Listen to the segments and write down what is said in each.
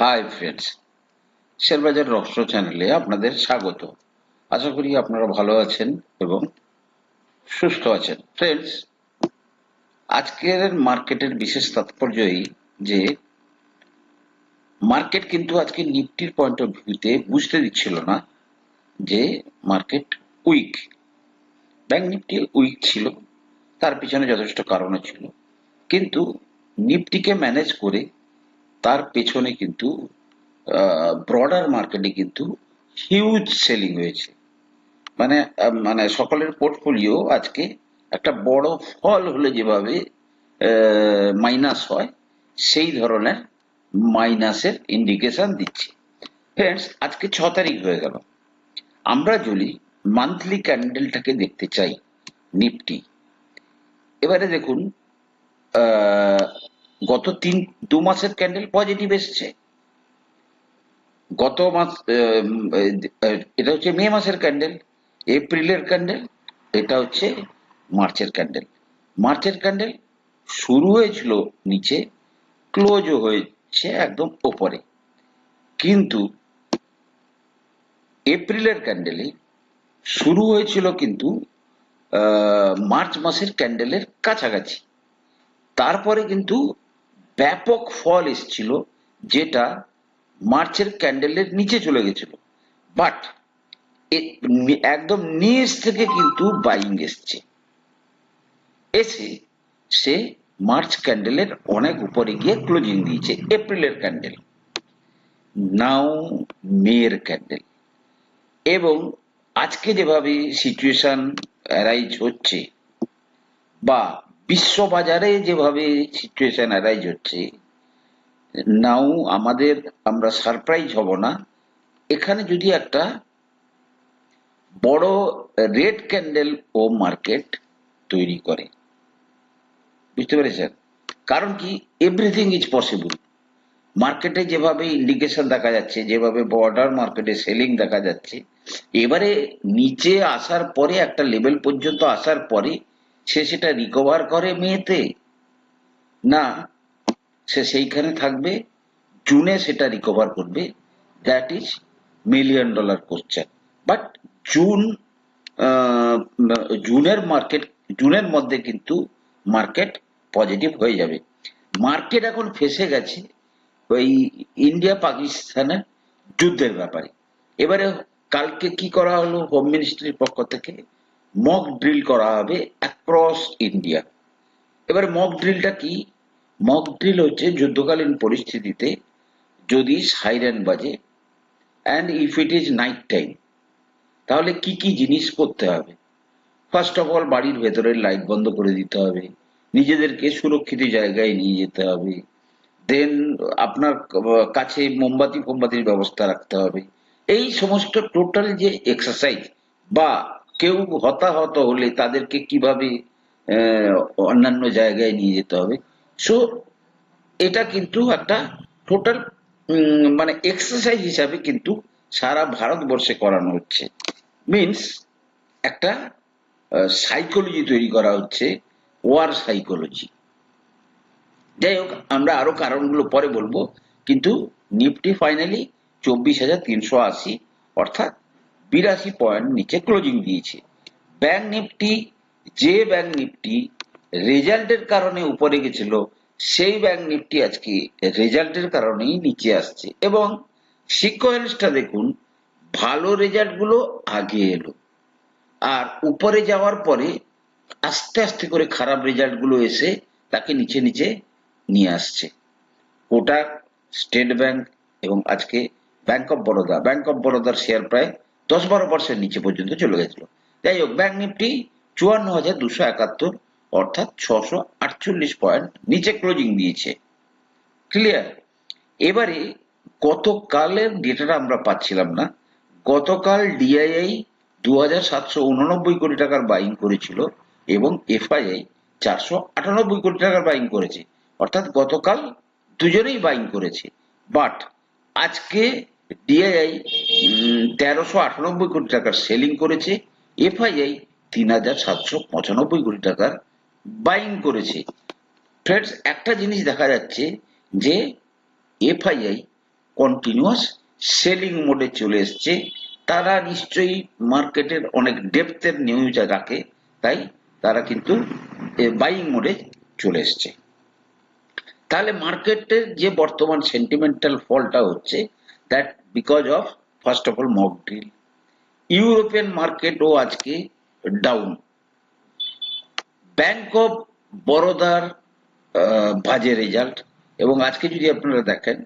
Hi friends শেয়ারবাজার রহস্য চ্যানেলে আপনাদের স্বাগত। আশা করি আপনারা ভালো আছেন এবং সুস্থ আছেন। ফ্রেন্ডস আজকের মার্কেটের বিশেষ তাৎপর্য এই যে মার্কেট কিন্তু আজকে নিফটির পয়েন্ট অফ ভিউতে বুঝতে দিচ্ছিল না যে market weak bank Nifty weak ছিল, তার পিছনে যথেষ্ট কারণও ছিল। কিন্তু নিফটিকে ম্যানেজ করে তার পেছনে কিন্তু ব্রডার মার্কেটে কিন্তু হিউজ সেলিং হয়েছে। মানে মানে সকলের পোর্টফোলিও আজকে একটা বড় ফল হলে যেভাবে মাইনাস হয়, সেই ধরনের মাইনাসের ইন্ডিকেশন দিচ্ছে। ফ্রেন্ডস আজকে ছ তারিখ হয়ে গেল। আমরা যদি মান্থলি ক্যান্ডেলটাকে দেখতে চাই নিফটি এবারে দেখুন গত তিন, দু মাসের ক্যান্ডেল পজিটিভ এসছে। গত মাস এটা হচ্ছে মে মাসের ক্যান্ডেল এপ্রিলের ক্যান্ডেল এটা হচ্ছে মার্চের ক্যান্ডেল মার্চের ক্যান্ডেল শুরু হয়েছিল নিচে ক্লোজও হয়েছে একদম ওপরে। কিন্তু এপ্রিলের ক্যান্ডেলে শুরু হয়েছিল কিন্তু মার্চ মাসের ক্যান্ডেলের কাছাকাছি। তারপরে কিন্তু ব্যাপক ফল এসছিল, যেটা মার্চের ক্যান্ডেলের নিচে চলে গেছিল। বাট একদম নিচ থেকে কিন্তু বাইং এসছে। এসে সে মার্চ ক্যান্ডেলের অনেক উপরে গিয়ে ক্লোজিং দিয়েছে, এপ্রিলের ক্যান্ডেল। নাও মেয়ের ক্যান্ডেল। এবং আজকে যেভাবে সিচুয়েশন অ্যারাইজ হচ্ছে, বা বিশ্ববাজারে যেভাবে সিচুয়েশন অ্যারাইজ হচ্ছে নাও আমাদের আমরা সারপ্রাইজ হব না। এখানে যদি একটা বড় রেড ক্যান্ডেল ও মার্কেট তৈরি করে। বুঝতে পেরেছেন? কারণ কি? এভরিথিং ইজ পসিবল মার্কেটে যেভাবে ইন্ডিকেশন দেখা যাচ্ছে, যেভাবে বর্ডার মার্কেটে সেলিং দেখা যাচ্ছে, এবারে নিচে আসার পরে, একটা লেভেল পর্যন্ত আসার পরে সে সেটা রিকভার করে মেয়েতে? না। সে সেইখানে থাকবে, জুনে সেটা রিকভার করবে। That is million dollar question but June জুনের মার্কেট জুনের মধ্যে কিন্তু মার্কেট পজিটিভ হয়ে যাবে। মার্কেট এখন ফেসে গেছে ওই ইন্ডিয়া পাকিস্তানের যুদ্ধের ব্যাপারে। এবারে কালকে কি করা হলো হোম মিনিস্ট্রির পক্ষ থেকে? মক ড্রিল করা হবে অ্যাক্রস ইন্ডিয়া এবার মক ড্রিলটা কি? মক ড্রিল হচ্ছে যুদ্ধকালীন পরিস্থিতিতে যদি সাইরেন বাজে and if it is night time তাহলে কি কি জিনিস করতে হবে? ফার্স্ট অফ অল বাড়ির ভেতরের লাইট বন্ধ করে দিতে হবে, নিজেদেরকে সুরক্ষিত জায়গায় নিয়ে যেতে হবে দেন আপনার কাছে মোমবাতি ফোমবাতির ব্যবস্থা রাখতে হবে। এই সমস্ত টোটাল যে এক্সারসাইজ বা কেউ হতাহত হলে তাদেরকে কীভাবে অন্যান্য জায়গায় নিয়ে যেতে হবে? সো এটা কিন্তু একটা টোটাল মানে এক্সারসাইজ হিসাবে কিন্তু সারা ভারতবর্ষে করানো হচ্ছে। মিন্স একটা সাইকোলজি তৈরি করা হচ্ছে ওয়ার সাইকোলজি যাই হোক, আমরা আরও কারণগুলো পরে বলব। কিন্তু নিফটি ফাইনালি চব্বিশ হাজার তিনশো আশি, অর্থাৎ বিরাশি পয়েন্ট নিচে ক্লোজিং দিয়েছে। ব্যাংক নিফটি যে ব্যাংক নিফটি রেজাল্টের কারণে উপরে গেছিল, সেই ব্যাংক নিফটি আজকে রেজাল্টের কারণেই নিচে আসছে। এবং সিকোয়েন্সটা দেখুন, ভালো রেজাল্টগুলো আগে এলো। আর উপরে যাওয়ার পরে আস্তে আস্তে করে খারাপ রেজাল্টগুলো এসে তাকে নিচে নিচে নিয়ে আসছে। কোটাক স্টেট ব্যাংক এবং আজকে bank of Baroda bank of বরোদার share প্রায় দশ বারো পার্সেন্ট নিচে পর্যন্ত চলে গেছিল। যাই হোক ব্যাংক নিফটি চুয়ান্ন হাজার দুশো একাত্তর, অর্থাৎ ছশো আটচল্লিশ পয়েন্ট নিচে ক্লোজিং দিয়েছে। ক্লিয়ার এবারে গতকালের ডেটাটা আমরা পাচ্ছিলাম না। গতকাল ডিআইআই দু হাজার সাতশো উননব্বই কোটি টাকার বাইং করেছিল এবং এফআইআই চারশো আটানব্বই কোটি টাকার বাইং করেছে। অর্থাৎ গতকাল দুজনেই বাইং করেছে। বাট আজকে ডিআইআই তেরোশো আটানব্বই কোটি টাকার সেলিং করেছে এফআইআই তিন হাজার সাতশো পঁচানব্বই কোটি টাকার বাইং করেছে। ফ্রেন্ডস একটা জিনিস দেখা যাচ্ছে যে এফআইআই কন্টিনিউয়াস সেলিং মোডে চলে এসছে। তারা নিশ্চয়ই মার্কেটের অনেক ডেপথের নিউজ রাখে তাই তারা কিন্তু বাইং মোডে চলে এসছে। তাহলে মার্কেটের যে বর্তমান সেন্টিমেন্টাল ফলটা হচ্ছে that because of first of all mock drill European মার্কেটও আজকে ডাউন ব্যাংক অফ বরোদার বাজে রেজাল্ট এবং আজকে যদি আপনারা দেখেন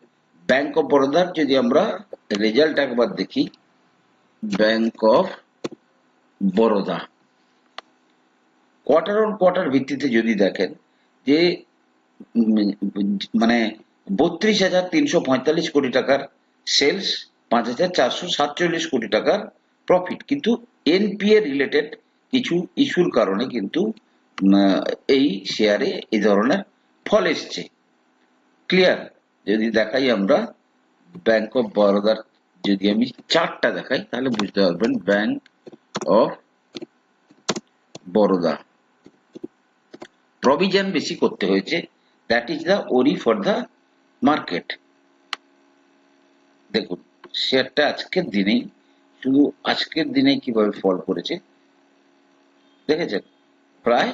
ব্যাংক অফ বরোদার যদি আমরা রেজাল্ট একবার দেখি bank of Baroda quarter on quarter ভিত্তিতে যদি দেখেন, যে মানে বত্রিশ হাজার তিনশো পঁয়তাল্লিশ কোটি টাকার সেলস পাঁচ হাজার চারশো সাতচল্লিশ কোটি টাকার প্রফিট কিন্তু এনপিএ রিলেটেড কিছু ইস্যুর কারণে কিন্তু এই শেয়ারে এই ধরনের ফল এসছে। ক্লিয়ার যদি দেখাই আমরা ব্যাংক অফ বরোদার যদি আমি চারটা দেখাই, তাহলে বুঝতে পারবেন ব্যাংক অফ বরোদা প্রভিশন বেশি করতে হয়েছে। That is the worry for the market দেখুন, শেয়ারটা আজকের দিনেই, শুধু আজকের দিনেই কীভাবে ফল করেছে, দেখেছেন? প্রায়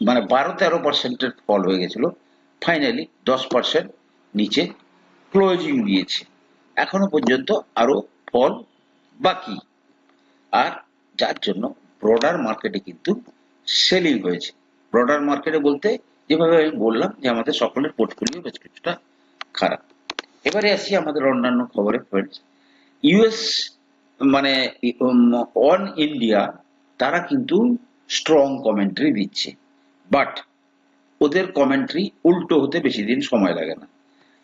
মানে বারো তেরো পার্সেন্টের ফল হয়ে গেছিল ফাইনালি দশ পার্সেন্ট নিচে ক্লোজিং দিয়েছে এখনও পর্যন্ত আরও ফল বাকি। আর যার জন্য ব্রডার মার্কেটে কিন্তু সেলিং হয়েছে। ব্রডার মার্কেটে বলতে যেভাবে আমি বললাম যে আমাদের সকলের পোর্টফোলিও বেশ কিছুটা খারাপ। এবারে আসি আমাদের অন্যান্য খবরে ফ্রেন্ডস ইউএস মানে অন ইন্ডিয়া তারা কিন্তু স্ট্রং কমেন্ট্রি দিচ্ছে। বাট ওদের কমেন্ট্রি উল্টো হতে বেশি দিন সময় লাগে না।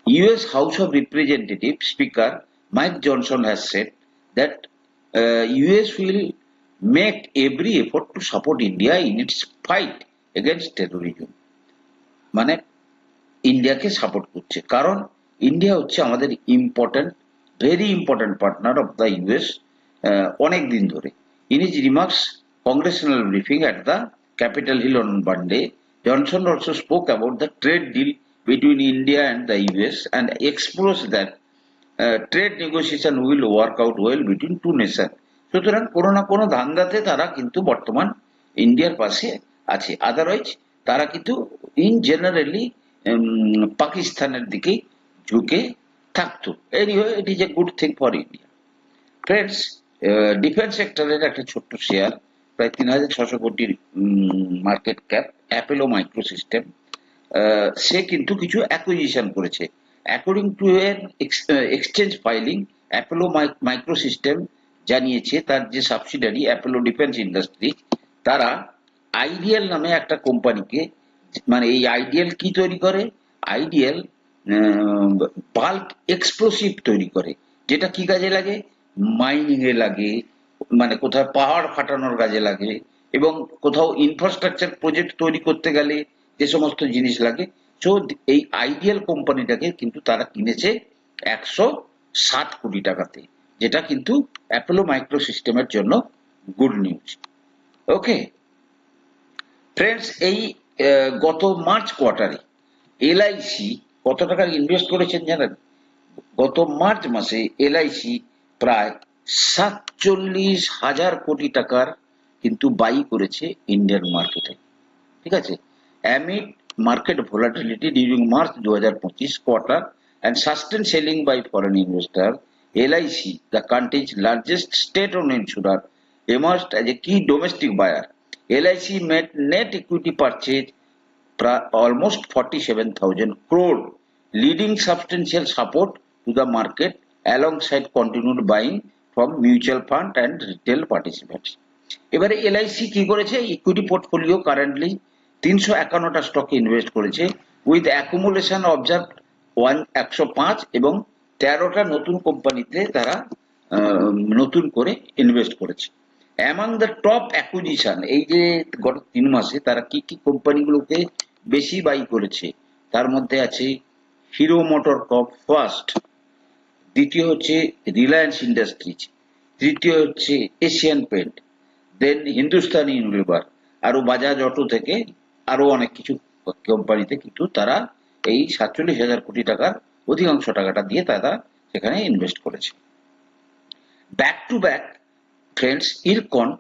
US House of representative speaker Mike Johnson has set that US will make every effort to support India in its fight against terrorism মানে ইন্ডিয়াকে সাপোর্ট করছে। কারণ ইন্ডিয়া হচ্ছে আমাদের important very important partner of the US অনেক দিন ধরে। In his remarks congressional briefing at the capital hill on Monday Johnson also spoke about the trade deal between India and the US and explores that trade negotiation will work out well between two nation সুতরাং কোনো না কোনো ধান্দাতে তারা কিন্তু বর্তমান ইন্ডিয়ার পাশে আছে। আদারওয়াইজ তারা কিন্তু ইন জেনারেলি পাকিস্তানের দিকেই ঝুঁকে থাকতো। Anyway it is a good thing for India friends defence সেক্টরের একটা ছোট্ট শেয়ার প্রায় তিন হাজার ছশো কোটির market cap Apollo micro system সে কিন্তু কিছু অ্যাকুইজিশন করেছে। অ্যাকর্ডিং টু এর exchange filing Apollo micro system জানিয়েছে তার যে সাবসিডারি অ্যাপেলো ডিফেন্স ইন্ডাস্ট্রি তারা আইডিয়াল নামে একটা কোম্পানিকে মানে এই আইডিয়াল কি তৈরি করে? আইডিয়াল বাল্ক এক্সপ্লোসিভ তৈরি করে। যেটা কি কাজে লাগে? মাইনিং এ লাগে মানে কোথাও পাহাড় ফাটানোর কাজে লাগে এবং কোথাও ইনফ্রাস্ট্রাকচার প্রজেক্ট তৈরি করতে গেলে যে সমস্ত জিনিস লাগে। সো এই আইডিয়াল কোম্পানিটাকে কিন্তু তারা কিনেছে একশো ষাট কোটি টাকাতে, যেটা কিন্তু অ্যাপোলো মাইক্রো সিস্টেমের জন্য গুড নিউজ ওকে ফ্রেন্ডস এই গত মার্চ কোয়ার্টারে এলআইসি কত টাকা ইনভেস্ট করেছেন জানেন? গত মার্চ মাসে এলআইসি প্রায় সাতচল্লিশ হাজার কোটি টাকার কিন্তু বাই করেছে ইন্ডিয়ান মার্কেটে ঠিক আছে? Amid market volatility during March দু হাজার পঁচিশ quarter and sustain selling by foreign investor LIC the country's largest state own insurer emerged as a key domestic buyer. LIC made net equity purchase pra- almost 47,000 crore, leading substantial support to the market alongside continued buying from mutual fund and retail participants. এবারে LIC কি করেছে? Equity portfolio currently তিনশো একান্নটা স্টকে invest করেছে with accumulation observe one একশো পাঁচ এবং তেরোটা নতুন কোম্পানিতে তারা নতুন করে ইনভেস্ট করেছে। অ্যামাং দ্য টপ অ্যাকুইজিশন এই যে গত তিন মাসে তারা কি কি কোম্পানিগুলোকে বেশি বাই করেছে? তার মধ্যে আছে হিরো মোটর কপ ফার্স্ট। দ্বিতীয় হচ্ছে রিলায়েন্স ইন্ডাস্ট্রিজ। তৃতীয় হচ্ছে Asian paint. Then Hindustani Unilever. আরও বাজাজ অটো থেকে আরও অনেক কিছু কোম্পানিতে কিন্তু তারা এই সাতচল্লিশ হাজার কোটি টাকার অধিকাংশ টাকাটা দিয়ে তারা সেখানে ইনভেস্ট করেছে। Back to back friends IRCON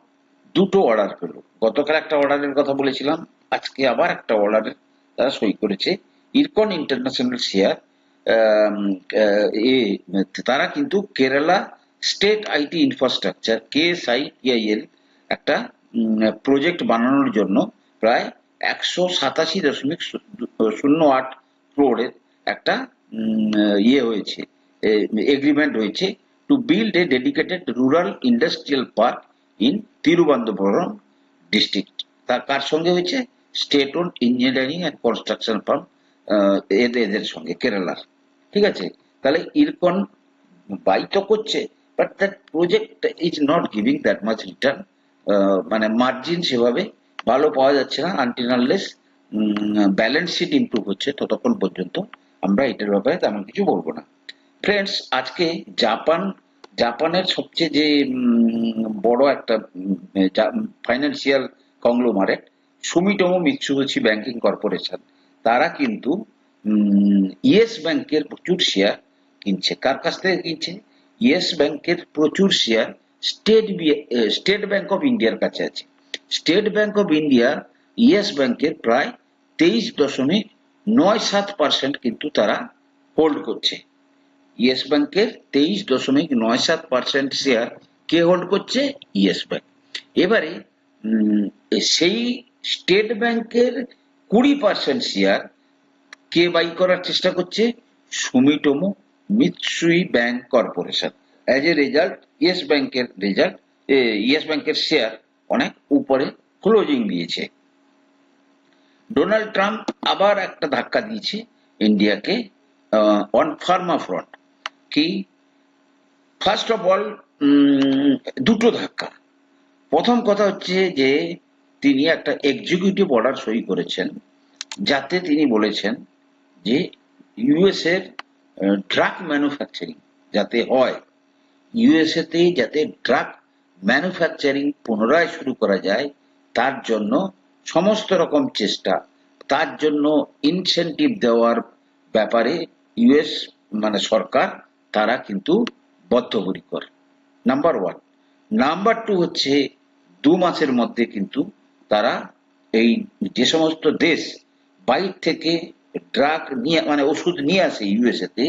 দুটো অর্ডার পেল। গতকাল একটা অর্ডারের কথা বলেছিলাম, আজকে আবার একটা অর্ডারের তারা সই করেছে। ইরকন ইন্টারন্যাশনাল শেয়ার তারা কিন্তু Kerala state IT infrastructure KSITIL একটা প্রজেক্ট বানানোর জন্য প্রায় একশো সাতাশি দশমিক শূন্য আট ক্রোড়ের একটা ইয়ে হয়েছে এগ্রিমেন্ট হয়েছে to build a dedicated rural industrial park in Thiruvananthapuram district তার কার সঙ্গে হয়েছে? State own engineering and construction firm এদের এদের সঙ্গে, কেরালার। ঠিক আছে? তাহলে ইরকন বাই তো করছে but that project is not giving that much return মানে মার্জিন সেভাবে ভালো পাওয়া যাচ্ছে না until unless balance sheet improve হচ্ছে ততক্ষণ পর্যন্ত। আমরা এটার ব্যাপারে তেমন কিছু বলব না। ফ্রেন্ডস আজকে জাপান, জাপানের সবচেয়ে যে বড় একটা financial conglomerate Sumitomo Mitsubishi banking corporation তারা কিন্তু ইয়েস ব্যাংকের প্রচুর শেয়ার কিনছে। কার কাছ থেকে কিনছে? ইয়েস ব্যাংকের প্রচুর share state state bank of ইন্ডিয়ার কাছে আছে। State bank of India yes ব্যাংকের প্রায় তেইশ দশমিক নয় সাত পার্সেন্ট কিন্তু তারা হোল্ড করছে। ইয়েস ব্যাংকের তেইশ দশমিক নয় সাত পার্সেন্ট শেয়ার কে হোল্ড করছে? Yes bank. এবারে সেই স্টেট ব্যাংকের কুড়ি পার্সেন্ট শেয়ার কে বাই করার চেষ্টা করছে? Sumitomo Mitsui bank corporation as a result yes ব্যাংকের রেজাল্ট ইয়েস ব্যাংকের শেয়ার অনেক উপরে ক্লোজিং দিয়েছে। ডোনাল্ড ট্রাম্প আবার একটা ধাক্কা দিয়েছে ইন্ডিয়াকে অন ফার্মা ফ্রন্ট কি? ফার্স্ট অফ অল দুটো ধাক্কা। প্রথম কথা হচ্ছে যে তিনি একটা এক্সিকিউটিভ অর্ডার সই করেছেন, যাতে তিনি বলেছেন যে ইউএস এর ড্রাগ ম্যানুফ্যাকচারিং যাতে হয় ইউএসএ তে যাতে ড্রাগ ম্যানুফ্যাকচারিং পুনরায় শুরু করা যায়, তার জন্য সমস্ত রকম চেষ্টা, তার জন্য ইনসেন্টিভ দেওয়ার ব্যাপারে ইউএস মানে সরকার তারা কিন্তু বদ্ধপরিকর। নাম্বার ওয়ান নাম্বার টু হচ্ছে দু মাসের মধ্যে কিন্তু তারা এই যে সমস্ত দেশ বাইর থেকে ড্রাগ নিয়ে মানে ওষুধ নিয়ে আসে ইউএসএতে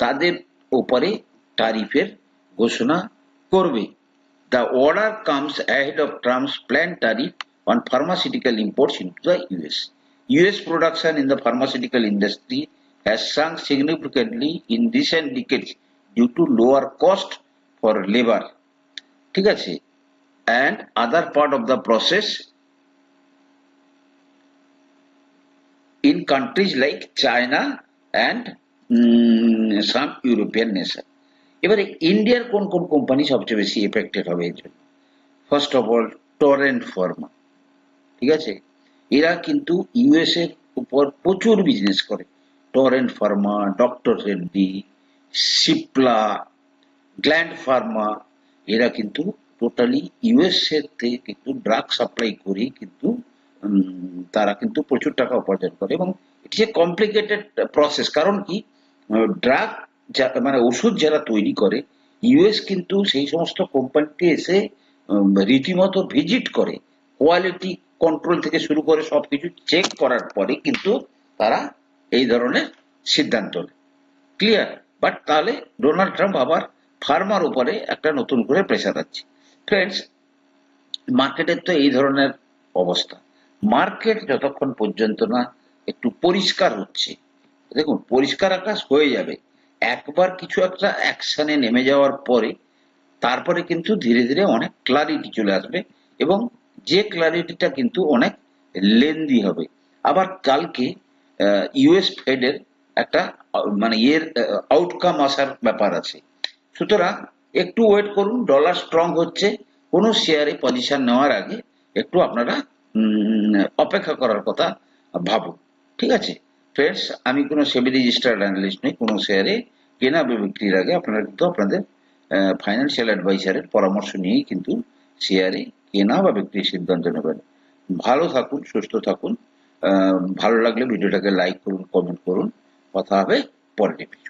তাদের ওপরে তারিফের ঘোষণা করবে। The order comes ahead of Trump's plan tariff on pharmaceutical imports into the US US production in the pharmaceutical industry has sunk significantly in recent decades due to lower cost for labour ঠিক আছে? And other part of the process in countries like China and mm, some European nation. এবারে ইন্ডিয়ার কোন কোন company সবচেয়ে বেশি affected হবে এর জন্য? First of all Torrent pharma ঠিক আছে? এরা কিন্তু ইউএস এর উপর প্রচুর বিজনেস করে। Torrent pharma doctor Reddy Cipla Gland pharma এরা কিন্তু টোটালি ইউএস এর থেকে কিন্তু ড্রাগ সাপ্লাই করে কিন্তু তারা কিন্তু প্রচুর টাকা উপার্জন করে এবং ইটস এ কমপ্লিকেটেড প্রসেস কারণ কি ড্রাগ মানে ওষুধ যারা তৈরি করে ইউএস কিন্তু সেই সমস্ত কোম্পানিতে এসে রীতিমতো ভিজিট করে কোয়ালিটি কন্ট্রোল থেকে শুরু করে সবকিছু চেক করার পরে কিন্তু তারা এই ধরনের সিদ্ধান্ত নেয়। ক্লিয়ার বাট তাহলে ডোনাল্ড ট্রাম্প আবার ফার্মার উপরে একটা নতুন করে প্রেশার আছে ফ্রেন্ডস মার্কেটের তো এই ধরনের অবস্থা। মার্কেট যতক্ষণ পর্যন্ত না একটু পরিষ্কার হচ্ছে। দেখুন, পরিষ্কার আকাশ হয়ে যাবে। একবার কিছু একটা অ্যাকশনে নেমে যাওয়ার পরে তারপরে কিন্তু ধীরে ধীরে অনেক ক্লারিটি চলে আসবে এবং যে ক্লারিটিটা কিন্তু অনেক লেন্দি হবে। আবার কালকে ইউএস ফেডের একটা মানে এর আউটকাম আসার ব্যাপার আছে। সুতরাং একটু ওয়েট করুন ডলার স্ট্রং হচ্ছে, কোনো শেয়ারে পজিশন নেওয়ার আগে একটু আপনারা অপেক্ষা করার কথা ভাবুন ঠিক আছে? ফ্রেন্ডস আমি কোনো সেবি রেজিস্টার্ড অ্যানালিস্ট নই, কোনো শেয়ারে কেনা বিক্রির আগে আপনারা কিন্তু আপনাদের ফাইন্যান্সিয়াল অ্যাডভাইসারের পরামর্শ নিয়েই কিন্তু শেয়ারে কেনা বা বিক্রির সিদ্ধান্ত নেবেন। ভালো থাকুন, সুস্থ থাকুন। ভালো লাগলে ভিডিওটাকে লাইক করুন কমেন্ট করুন। কথা হবে এপিসোড